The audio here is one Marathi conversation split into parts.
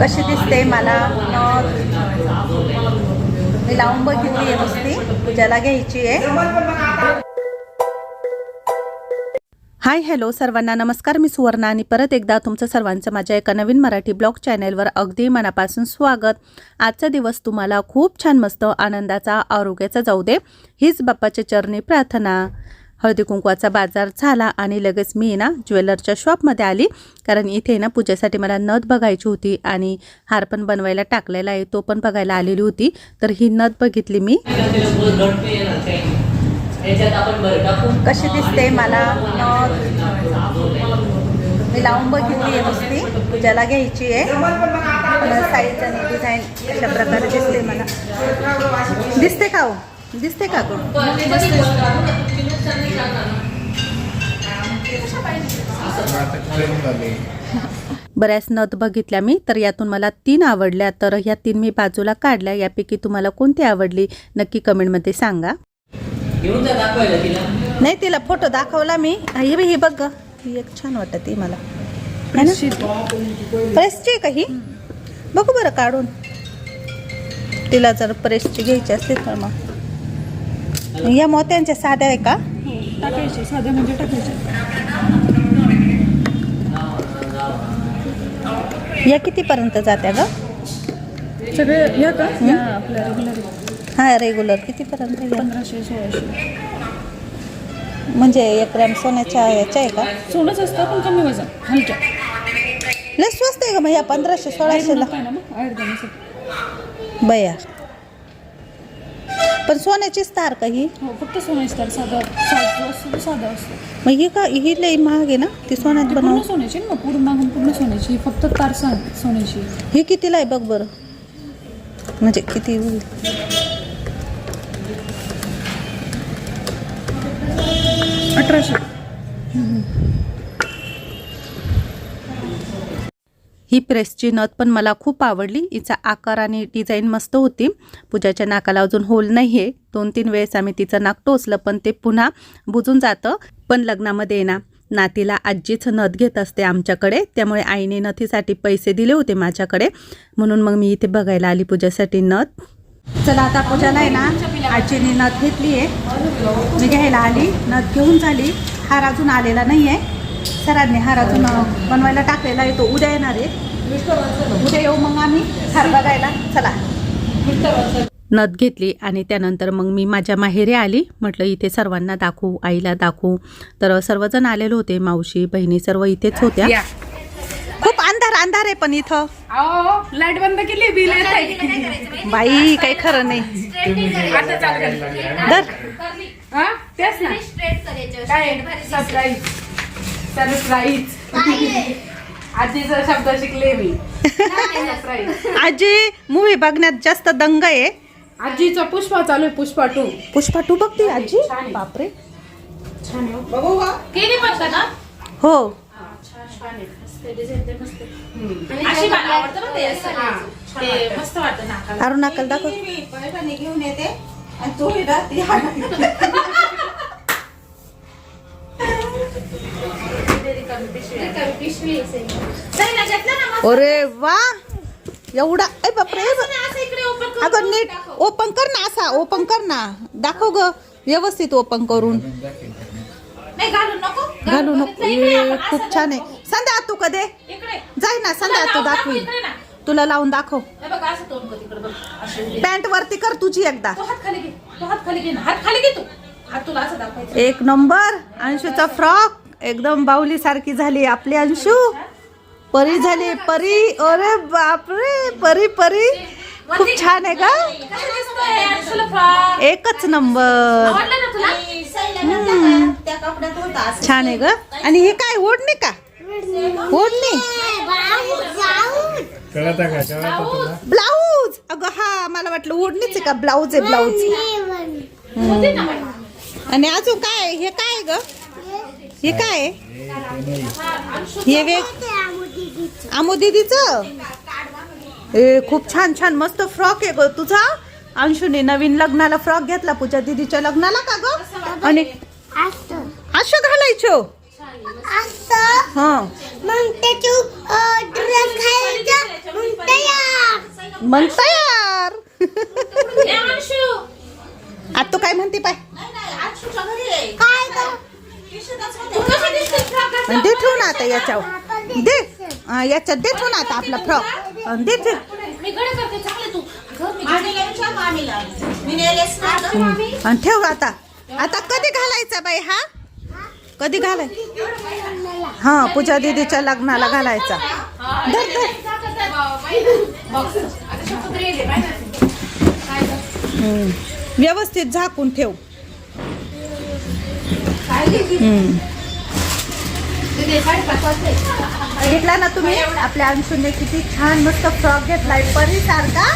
कशी दिसते मला? मी लावून बघितली आहे नुसती. पूजाला घ्यायची आहे. हाय हॅलो सर्वांना. नमस्कार मी सुवर्णा आणि परत एकदा तुमचं सर्वांचं माझ्या एका नवीन मराठी ब्लॉग चॅनेलवर अगदी मनापासून स्वागत. आजचा दिवस तुम्हाला खूप छान मस्त आनंदाचा आरोग्याचा जाऊ दे. हीच बाप्पाच्या चरणी प्रार्थना. हळदी कुंकवाचा बाजार झाला आणि लगेच मी ना ज्वेलरच्या शॉपमध्ये आली. कारण इथे ना पूजेसाठी मला नथ बघायची होती आणि हार पण बनवायला टाकलेला आहे तो पण बघायला आलेली होती. तर ही नथ बघितली मी. कशी दिसते मला नथ? मी लावून बघितली आहे नुसती. पूजाला घ्यायची आहे. साईज आणि डिझाईन अशा प्रकारे दिसते मला. दिसते का हो? दिसते का गो? बऱ्याच नथ बघितल्या मी तर यातून मला तीन आवडल्या तर ह्या तीन मी बाजूला काढल्या. यापैकी तुम्हाला कोणती आवडली नक्की कमेंटमध्ये सांगा. नाही तिला फोटो दाखवला मी. हे बघ, हे बघ. ही एक छान वाटत ती मला? प्रेसची आहे का ही? बघू बरं काढून. तिला जर प्रेसची घ्यायची असतील तर मग. या मोत्यांच्या साध्या आहे का? टाकायचे साधे म्हणजे टाकायचे. या कितीपर्यंत जात्या ग? सगळे या का? या आपल्या रेग्युलर हा रेग्युलर कितीपर्यंत? पंधराशे सोळाशे. म्हणजे एक ग्रॅम सोन्याच्या याच्या आहे का? सोनंच असतं पण कमी वजन हलक्या. लय स्वस्त आहे का मग या पंधराशे सोळाशेला. बया. पण सोन्याचीच तार का ही? हो फक्त सोनं असतात साधा साधा असतो साधा असतो. मग ही का ही लई महाग आहे ना? ती सोन्यात ती बनव सोन्याची ना पूर्ण मागून पूर्ण सोन्याची. फक्त तार सोन्याची. ही कितीला आहे बघ बरं? म्हणजे किती होईल? अठराशे. ही प्रेसची नथ पण मला खूप आवडली. हिचा आकार आणि डिझाईन मस्त होती. पूजाच्या नाकाला अजून होल नाही आहे दोन तीन वेळेस आम्ही तिचं नाक टोचलं पण ते पुन्हा बुजून जातं पण लग्नामध्ये ना नातीला आजीच नथ घेत असते आमच्याकडे. त्यामुळे आईने नथीसाठी पैसे दिले होते माझ्याकडे. म्हणून मग मी इथे बघायला आली पूजासाठी नथ. चला आता पूजाला आहे ना आजीने नथ घेतली आहे मी घ्यायला आली. नथ घेऊन झाली. हार अजून आलेला नाही आहे सरांनी हार अजून बनवायला टाकलेला आहे तो. उद्या येणार आहे. उद्या येऊ मग आम्ही. हार बघायला. चला. नथ घेतली आणि त्यानंतर मग मी माझ्या माहेरी आली. म्हटलं इथे सर्वांना दाखवू आईला दाखवू. तर सर्वजण आलेले होते मावशी बहिणी सर्व इथेच होत्या. खूप अंधार अंधार आहे पण इथं. लाइट बंद केली बिल बाई काही खरं नाही. हा तेच ना. आजीचा शब्द शिकले मी सरप्राईज आजी मूवी बघण्यात जास्त दंग आहे आजीचा पुष्पा चालू आहे पुष्पा टू पुष्पा टू बघते आजी बापरे बघू केली हो अरुणाकल दाखव घेऊन येते आणि तू अरे वा एवढा ए बापरे अगं नीट ओपन कर ना असा ओपन कर ना दाखव ग व्यवस्थित ओपन करून घालू नको खूप छान आहे संध्या तू कधी जाय ना संध्या तू दाखवी तुला लावून दाखव पॅन्ट वरती कर तुझी एकदा एक नंबर अंशूचा फ्रॉक एकदम बाहुली सारखी झाली आपली अंशू. परी झाली परी. अरे बापरे परी परी. खूप छान आहे का? एकच नंबर. त्या कपड्यात होता असं. छान आहे ग. आणि हे काय ओढणी का? ओढणी. ब्लाऊज. अगं हा मला वाटलं ओढणीच आहे का? ब्लाऊज आहे ब्लाऊज. आणि अजून काय? हे काय आहे ग? हे काय? आहे? हे वेग आमो दीदीच? ए खूप छान छान मस्त फ्रॉक आहे ग तुझा. अंशूने नवीन लग्नाला फ्रॉक घेतला पूजा दीदीच्या लग्नाला का ग? आणि असं घालायचो? हा. मग तयार. आता तू काय म्हणते पाय? नाही नाही आठशेच्या घरी आहे काय दे ठेवून आता याच्यावर. दे. याच्यात दे ठेवून आता आपला फ्रॉक. दे ठेव. ना आता. आता. कधी घालायचा बाई हा? कधी घालाय? हा पूजा दीदीच्या लग्नाला घालायचा. धर. व्यवस्थित झाकून ठेव. घेतला ना तुम्ही? आपल्या अंशूने किती छान मस्त फ्रॉक घेतलाय परी सारखा.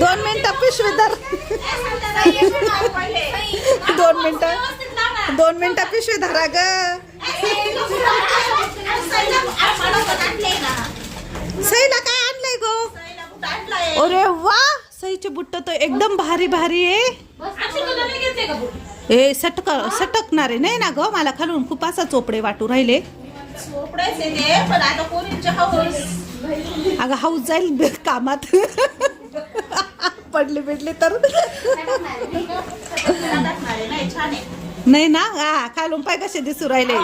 दोन मिनिटं पिशवी धर दोन मिनिटं. दोन मिनिटं पिशवी धरा ग. सईला काय आणलंय गो? अरे वा! सईचे बुट्ट तर एकदम भारी भारी आहे? ए सटक सटकणारे. नाही ना ग मला खालून खूप असा चोपडे वाटू राहिले. आहे अगं हाऊस जाईल कामात. पडली बिडली तर. आहे, नाही आहे ना हा खालून पाय कसे दिसू राहिले.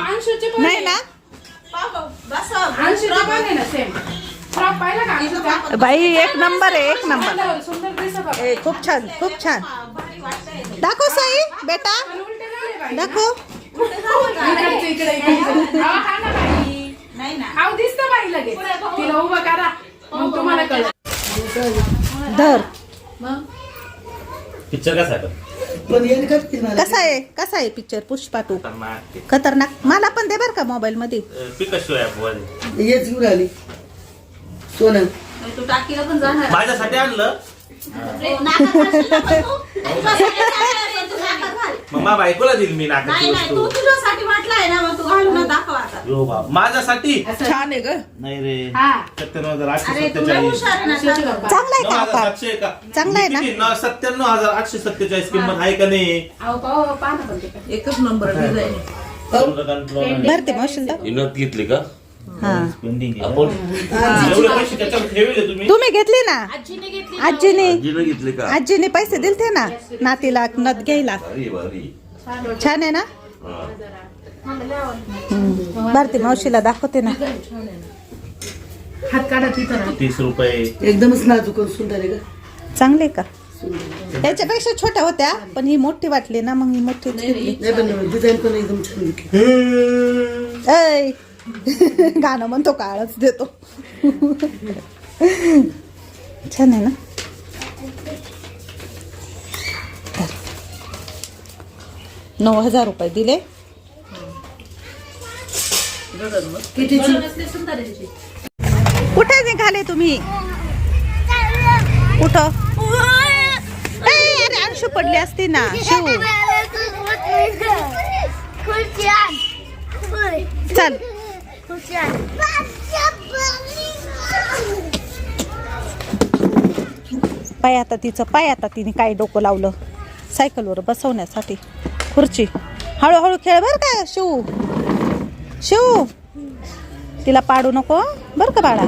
नाही आहे. ना बाई एक नंबर आहे एक नंबर खूप छान खूप छान. दाखव सई बेटा. दाखव. हा, हा कळलं. धर. पिक्चर कसा? कसा आहे? कसा आहे पिक्चर पुष्पा टू खतरनाक ते. खतरनाक. मला पण दे बर का मोबाईल मध्ये. अं, पिकाशो आहे बुवाजी. हेच घेऊन आली सोनं. तू टाकीला पण जाणार. माझ्यासाठी आणलं. नाकात घालशील ना पण तू? तुझ्यासाठी आणलंय, पण तू नाकात घाल. मग माझ्या बायकोला दिली मी नाही नाकाची नाही तू वस्तू. तुझ्यासाठी वाटलाय ना मग तू घालून दाखव आता. यो बाप. माझ्यासाठी? छान आहे ग. नाही रे. हा. सत्त्याण्णव हजार आठशे अरे तुला सत्तेचाळीस. हुशार आहे ना अंशूचे चांगलं. पप्पा. चांगला आहे नऊ का हजार आकार सातशे का चांगला आहे ना? किती? नऊ- सत्त्याण्णव हजार आठशे सत्तेचाळीस किंमत आहे का नाही? अहो पाहू पाहा ना पण ते एकच नंबर डिझाईन भरते मशीन दा इनत घेतली का? हा आपण एवढे पैसे त्याच्यावर ठेवले तुम्ही. तुम्ही घेतली ना? आजीने घेतली आजीने. घेतली का? आजीने पैसे दिलते ना? नातीला नथ घ्यायला. छान आहे ना? हा. हम्म. भारती मावशीला दाखवते ना. हात काढा तिथं ना. तीस रुपये. एकदमच नाजूक आणि सुंदर आहे का चांगले का? त्याच्यापेक्षा छोट्या होत्या पण ही मोठी वाटली ना मग ही मोठी घेतली नाही पण डिझाईन पण एकदम छान घेतली ऐ गाणं म्हणतो काळच देतो. छान आहे ना? नऊ हजार रुपये दिले. कुठे निघाले तुम्ही? कुठं? अरे अंशू पडली असती ना. शिव. चल. पाय आता तिचं पाय आता तिने काय डोकं लावलं. सायकलवर बसवण्यासाठी. खुर्ची. हळूहळू खेळ बर का शिव? शिव? तिला पाडू नको बर का बाळा?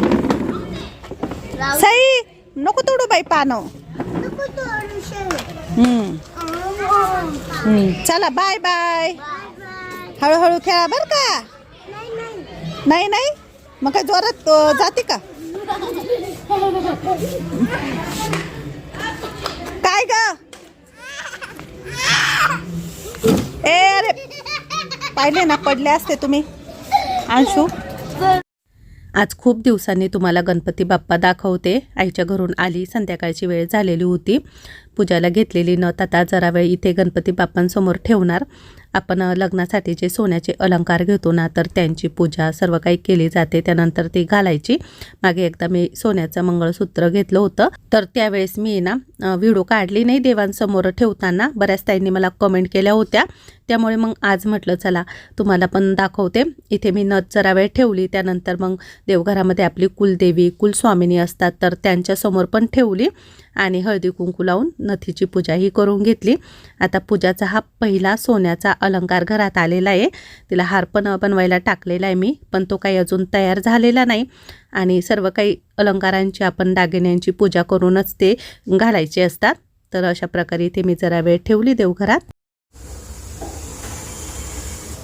साई नको तोडू बाई पानं. चला बाय बाय. हळूहळू खेळा बर का. नाही नाही. मग काय जोरात जाते का? काय ग? ए अरे. पाहिले ना पडले असते तुम्ही. अंशू. आज खूप दिवसांनी तुम्हाला गणपती बाप्पा दाखवते. आईच्या घरून आली संध्याकाळची वेळ झालेली होती. पूजाला घेतलेली नथ आता जरा वेळ इथे गणपती बाप्पांसमोर ठेवणार. आपण लग्नासाठी जे सोन्याचे अलंकार घेतो ना तर त्यांची पूजा सर्व काही केली जाते. त्यानंतर ती घालायची. मागे एकदा मी सोन्याचं मंगळसूत्र घेतलं होतं. तर त्यावेळेस मी ना व्हिडिओ काढली नाही देवांसमोर ठेवताना. बऱ्याच ताईंनी मला कमेंट केल्या होत्या. त्यामुळे मग आज म्हटलं चला तुम्हाला पण दाखवते. इथे मी नथ जरा वेळ ठेवली. त्यानंतर मग देवघरामध्ये आपली कुलदेवी कुलस्वामिनी असतात तर त्यांच्यासमोर पण ठेवली. आणि हळदी कुंकू लावून नथीची पूजाही करून घेतली. आता पूजाचा हा पहिला सोन्याचा अलंकार घरात आलेला आहे. तिला हार पण बनवायला टाकलेला आहे मी पण तो काही अजून तयार झालेला नाही. आणि सर्व काही अलंकारांची आपण दागिन्यांची पूजा करूनच ते घालायचे असतात. तर अशा प्रकारे इथे मी जरा वेळ ठेवली देवघरात.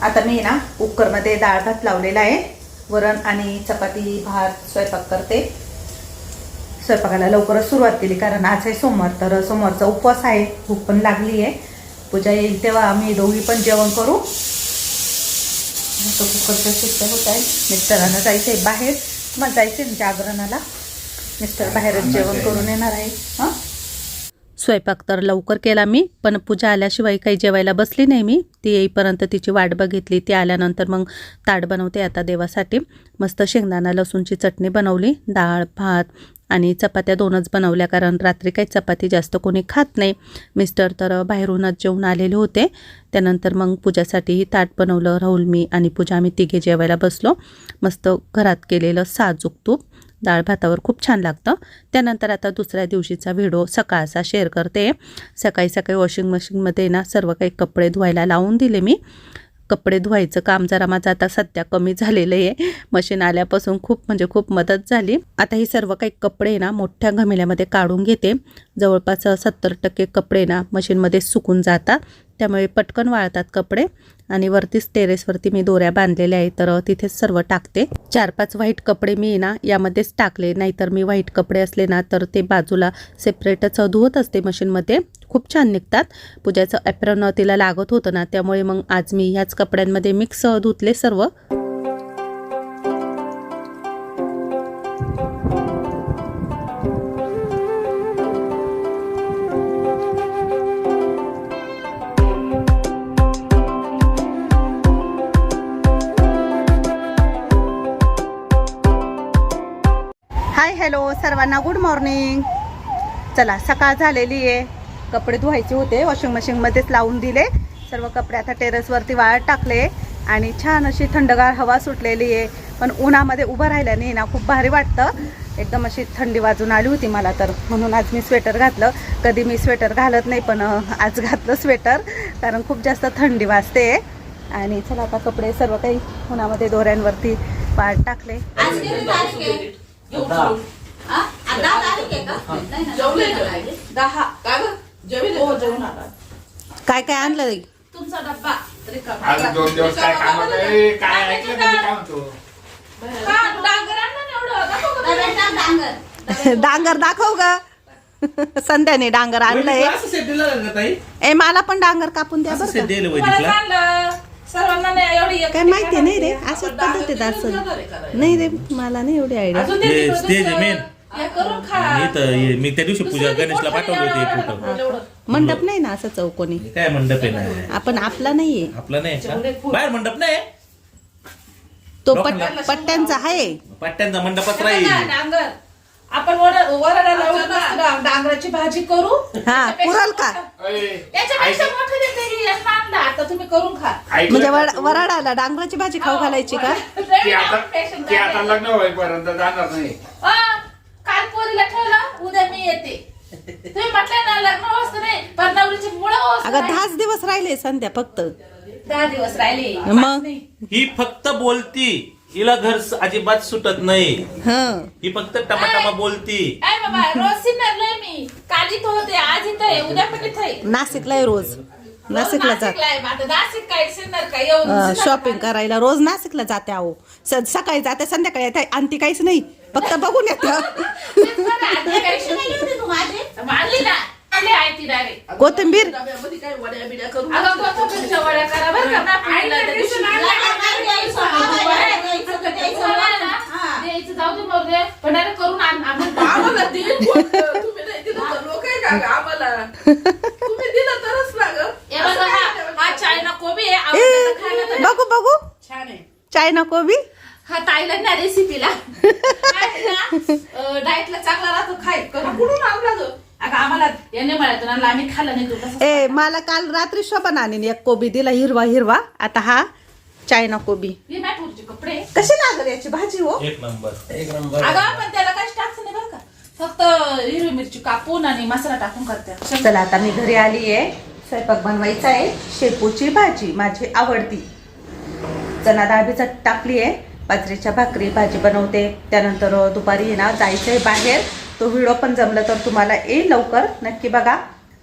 आता मी ना कुकरमध्ये डाळ भात लावलेला आहे. वरण आणि चपाती भात स्वयंपाक करते. स्वयंपाकाला लवकरच सुरुवात केली कारण आज आहे सोमवार तर सोमवारचा उपवास आहे भूक पण लागली आहे. पूजा येईल तेव्हा आम्ही दोघी पण जेवण करू. कुकरच्या शिट्ट्या होत आहे मिस्टरांना जायचं आहे बाहेर. मग जायचं आहे जागरणाला? मिस्टर बाहेरच जेवण करून येणार आहे. हां? स्वयंपाक तर लवकर केला मी पण पूजा आल्याशिवाय काही जेवायला बसली नाही मी. ती येईपर्यंत तिची वाट बघितली. ती आल्यानंतर मग ताट बनवते आता देवासाठी. मस्त शेंगदाणा लसूणची चटणी बनवली डाळ भात आणि चपात्या दोनच बनवल्या कारण रात्री काही चपाती जास्त कोणी खात नाही. मिस्टर तर बाहेरूनच जेवून आलेले होते. त्यानंतर मग पूजासाठीही ताट बनवलं राहुल मी आणि पूजा आम्ही तिघे जेवायला बसलो. मस्त घरात केलेलं साजूक तूप. डाळ भातावर खूप छान लागतं. त्यानंतर आता दुसऱ्या दिवशीचा व्हिडिओ सकाळचा शेअर करते. सकाळी सकाळी वॉशिंग मशीनमध्ये ना सर्व काही कपडे धुवायला लावून दिले मी. कपडे धुवायचं काम जरा माझं आता सध्या कमी झालेलं आहे. मशीन आल्यापासून खूप म्हणजे खूप मदत झाली. आता ही सर्व काही कपडे ना मोठ्या घमेल्यामध्ये काढून घेते. जवळपास सत्तर टक्के कपडे ना मशीनमध्ये सुकून जातात. त्यामुळे पटकन वाळतात कपडे आणि वरतीच टेरेसवरती मी दोऱ्या बांधलेल्या आहे तर तिथेच सर्व टाकते. चार पाच व्हाईट कपडे मी ना यामध्येच टाकले नाहीतर मी व्हाईट कपडे असले ना तर ते बाजूला सेपरेटच धुवत असते मशीनमध्ये खूप छान निघतात. पूजाचं ॲप्रॉन तिला लागत होतं ना त्यामुळे मग आज मी ह्याच कपड्यांमध्ये मिक्स धुतले सर्व. सर्वांना गुड मॉर्निंग चला सकाळ झालेली आहे. कपडे धुवायचे होते वॉशिंग मशीनमध्येच लावून दिले. सर्व कपडे आता टेरेसवरती वाळत टाकले. आणि छान अशी थंडगार हवा सुटलेली आहे. पण उन्हामध्ये उभं राहिल्याने ना खूप भारी वाटतं. एकदम अशी थंडी वाजून आली होती मला तर. म्हणून आज मी स्वेटर घातलं. कधी मी स्वेटर घालत नाही पण आज घातलं स्वेटर कारण खूप जास्त थंडी वाजते. आणि चला आता कपडे सर्व काही उन्हामध्ये दोऱ्यांवरती वाळत टाकले. हा? आज दहा तारीख आहे का? नाही ना, जेवले नऊ तारीख आहे. दहा. का ग जेवले हो जेवण आला. काय काय आणलं तुमचा डब्बा. रिकामा. दोन दिवस काय काम काय काय ऐकलं का मी काय म्हणतो? का? डांगर एवढं? दाखव का डब्यात टाक डांगर. डांगर दाखव ग. संध्याने डांगर आणलंय. ए मला पण डांगर कापून द्या बरं सेट का. दिलं तुम्हाला वैदिकला आणलं. सर्वांना नाही एवढी एक- काय माहिती नाही रे. डांगर पद्धतीत तिकडून असं. करायला. नाही रे मला नाही एवढी आयडिया अजून ते तिकडं stage आहे दुसरं. main. हे करून खा. इथं हे- मी त्या दिवशी पूजा गणेशला पाठवले होते फोटो. एवढं- मंडप नाही ना असं चौकोनी? हे काय मंडप आहे ना? आपण आपला नाहीये. आपला नाही का? बाहेर मंडप नाही? तो पट पट्ट्यांचा आहे. पट्ट्यांचा मंडपच हे बघा, राहील. डांगर. आपण वरड- वरडा लावून मस्त डा- डांगराची भाजी करू. हा त्याच्यापेक्षा पुरल का? मोठं- अय, त्याच्यापेक्षा मोठं देते ही यांना आणलं. आता तुम्ही करून खा. ऐकलं म्हणजे वड-? वराडाला डांगराची भाजी खाऊ घालायची का? ती आता ती आता लग्न होईपर्यंत जाणार नाही. काल पोरीला ठेवलं उद्या मी येते. तुम्ही म्हटलं ना लग्न वाजता नाही पण नवरीची मुळं अगं दहाच दिवस राहिले संध्या फक्त. दहा दिवस राहिले. मग? ही फक्त बोलती हिला घर अजिबात सुटत नाही. हं. ही फक्त टमाटमा बोलती. काय बाबा रोज सिन्नरला मी. काल इथं होते आज इथं आहे उद्या पण इथं आहे. नाशिकला आहे रोज नाशिकला जात नाशिकला आहे. आता नाशिक काय सिन्नर काय? येऊन शॉपिंग करायला रोज नाशिकला जाते अहो. स- सकाळी जाते संध्याकाळी येते आणि ती काहीच नाही. फक्त बघून येतं. कोथिंबीर. बघा बघू बघू. छान आहे. चायना कोबी. हा ताईला ना रेसिपीला डाएटला चांगला राहतो खाय कुठून आणला तो अगं आम्हाला याने म्हणायचं ना आम्ही खाल्लं नाही तो तसं ए मला काल रात्री शोभन आणीन एक कोबी दिला हिरवा हिरवा. आता हा चायना कोबी. हे कपडे. कशी लागल याची भाजी हो? एक नंबर. एक नंबर. अगं पण त्याला काही टाकचं नाही बरं का. फक्त हिरवी मिरची कापून आणि मसाला टाकून करते. चला आता मी घरी आली आहे. स्वयंपाक बनवायचा आहे. शेपूची भाजी माझी आवडती. चणा डाळ भिजत टाकली आहे. बाजरीच्या भाकरी भाजी बनवते. त्यानंतर दुपारी ना जायचं आहे बाहेर. तो व्हिडिओ पण जमलं तर तुम्हाला येईल लवकर नक्की बघा.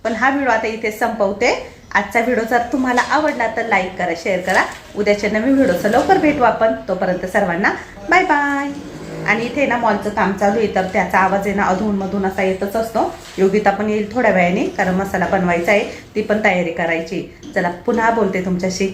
पण हा व्हिडिओ आता इथे संपवते. आजचा व्हिडिओ जर तुम्हाला आवडला तर लाईक करा शेअर करा. उद्याच्या नवीन व्हिडिओचं लवकर भेटू आपण. तोपर्यंत सर्वांना बाय बाय. आणि इथे ना मॉलचं काम चालू आहे तर त्याचा आवाज आहे ना अधून मधून असा येतच असतो. योगिता पण येईल थोड्या वेळाने कारण मसाला बनवायचा आहे ती पण तयारी करायची. चला पुन्हा बोलते तुमच्याशी.